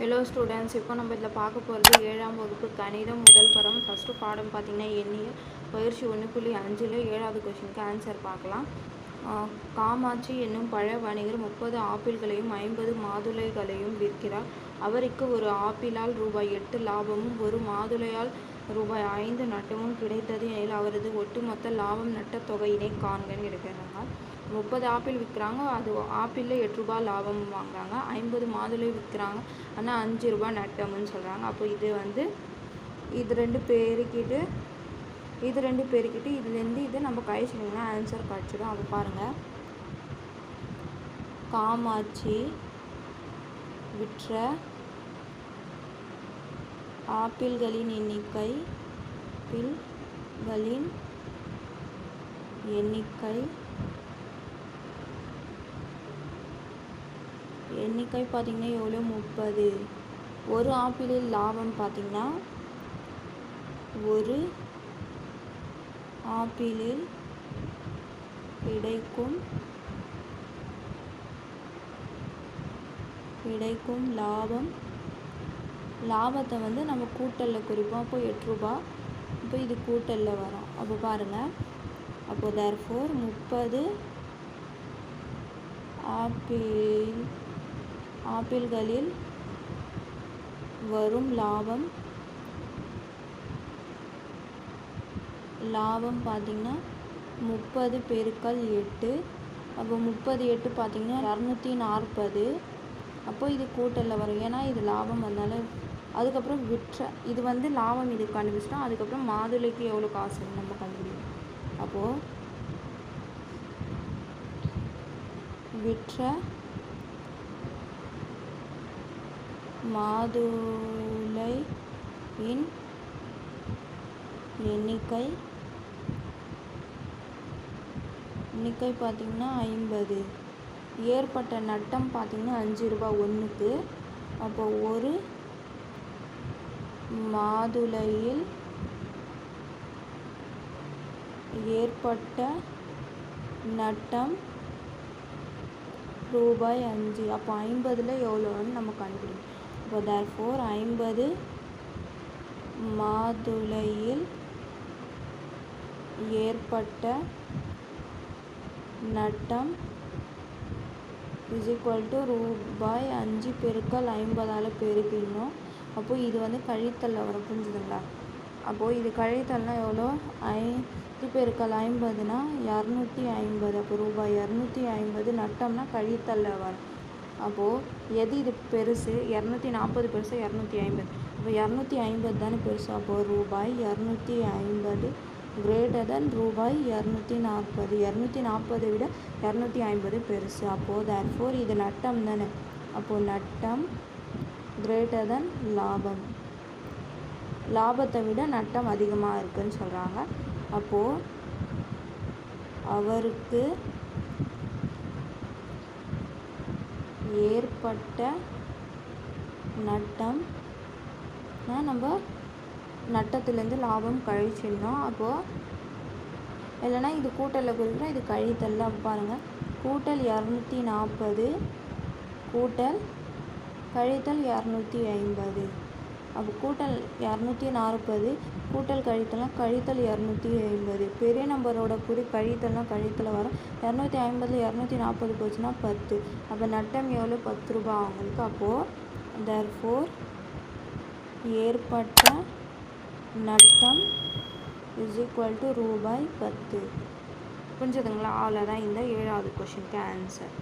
Hello students இப்போ நம்ம இதில் பார்க்க போகிறது ஏழாம் வகுப்பு கணிதம் முதல் படம். ஃபஸ்ட்டு பாடம் பார்த்திங்கன்னா எண்ணியல். பயிற்சி ஒன்று புள்ளி அஞ்சில் ஏழாவது கொஷினுக்கு ஆன்சர் பார்க்கலாம். ஆஹ் காமாட்சி என்னும் பழ வணிகர் முப்பது ஆப்பிள்களையும் ஐம்பது மாதுளைகளையும் விற்கிறார். அவருக்கு ஒரு ஆப்பிளால் ரூபாய் எட்டு லாபமும் ஒரு மாதுளையால் ரூபாய் ஐந்து நட்டமும் கிடைத்தது எனில் அவரது ஒட்டுமொத்த லாபம் நட்ட தொகையினை காண்கன்னு இருக்கிறாங்க முப்பது ஆப்பிள் விற்கிறாங்க அது ஆப்பிளில் எட்டு ரூபாய் லாபம் வாங்குறாங்க ஐம்பது மாதுளை விற்கிறாங்க ஆனால் அஞ்சு ரூபாய் நட்டம்னு சொல்கிறாங்க அப்போ இது வந்து இது ரெண்டு பேருக்கிட்டு இது ரெண்டு பேருக்கிட்டு இதுலேருந்து இது நம்ம கழிச்சிங்கன்னா ஆன்சர் கிடச்சிடும். அப்போ பாருங்கள் காமாட்சி விற்ற ஆப்பிள்களின் எண்ணிக்கை பில்களின் எண்ணிக்கை எண்ணிக்கை பார்த்திங்கன்னா எவ்வளோ? முப்பது. ஒரு ஆப்பிளில் லாபம் பார்த்திங்கன்னா ஒரு ஆப்பிளில் கிடைக்கும் கிடைக்கும் லாபம் லாபத்தை வந்து நம்ம கூட்டலில் குறிப்போம் அப்போ எட்டு ரூபா இப்போ இது கூட்டலில் வரும். அப்போ பாருங்கள் அப்போ தேர்ஃபோர் முப்பது ஆப்பிள் ஆப்பிள்களில் வரும் லாபம் லாபம் பார்த்திங்கன்னா முப்பது பெருக்கல் எட்டு. அப்போ முப்பது எட்டு பார்த்திங்கன்னா இரநூத்தி நாற்பது. அப்போ இது கூட்டலில் வரும். ஏன்னா இது லாபம் அதனால அதுக்கப்புறம் விற்ற இது வந்து லாபம் இது கண்டுபிடிச்சிட்டோம் அதுக்கப்புறம் மாதுளைக்கு எவ்வளோ காசு நம்ம கண்டுபிடிக்கணும். அப்போது விற்ற மாதுளையின் எண்ணிக்கை எண்ணிக்கை பார்த்திங்கன்னா ஐம்பது. ஏற்பட்ட நட்டம் பார்த்திங்கன்னா அஞ்சு ரூபாய் ஒன்றுக்கு அப்போ ஒரு மாதுளையில் ஏற்பட்ட நட்டம் ரூபாய் அஞ்சு. அப்போ ஐம்பதில் எவ்வளோன்னு நம்ம கண்டுபிடிக்கணும். இப்போ தேர்ஃபோர் ஐம்பது மாதுளையில் ஏற்பட்ட நட்டம் இஸ் ஈக்குவல் டு ரூபாய் அஞ்சு பெருக்கல் ஐம்பதால் பெருக்கிடணும் அப்போது இது வந்து கழித்தலில் வரும் புரிஞ்சுதுங்களா? அப்போது இது கழித்தல்னால் எவ்வளோ? ஐந்து பெருக்கல் ஐம்பதுனா இரநூத்தி ஐம்பது. அப்போ ரூபாய் இரநூத்தி ஐம்பது நட்டம்னா கழித்தலில் வரும் அப்போது எது இது பெருசு? இரநூத்தி நாற்பது பெருசு இரநூத்தி ஐம்பது. இப்போ இரநூத்தி ஐம்பது தானே பெருசு. அப்போது ரூபாய் இரநூத்தி ஐம்பது கிரேட்டர் தென் ரூபாய் இரநூத்தி நாற்பது. இரநூத்தி நாற்பதை விட இரநூத்தி ஐம்பது பெருசு. அப்போது தேர்ஃபோர் இது நட்டம் தானே. அப்போது நட்டம் கிரேட்டர் தென் லாபம். லாபத்தை விட நட்டம் அதிகமாக இருக்குன்னு சொல்கிறாங்க அப்போது அவருக்கு ஏற்பட்ட நட்டம் நம்ம நட்டத்துலேருந்து லாபம் கழிச்சிடணும். அப்போது இல்லைன்னா இது கூட்டலில் குறிக்கிறோம் இது கழித்தல் பாருங்கள் கூட்டல் இரநூத்தி நாற்பது கூட்டல் கழித்தல் இரநூத்தி ஐம்பது. அப்போ கூட்டல் இரநூத்தி நாற்பது கூட்டல் கழித்தலாம் கழித்தல் இரநூத்தி ஐம்பது. பெரிய நம்பரோட குறி கழித்தல்னா கழித்தல் வரும். இரநூத்தி ஐம்பதில் இரநூத்தி நாற்பது போச்சுன்னா பத்து. அப்போ நட்டம் எவ்வளோ? பத்து ரூபாய் அவங்களுக்கு அப்போது தர்ஃபோர் ஏற்பட்ட நட்டம் இஸ் ஈக்குவல் டு ரூபாய் பத்து. புரிஞ்சுதுங்களா? அவ்வளோதான் இந்த ஏழாவது கொஷினுக்கு ஆன்சர்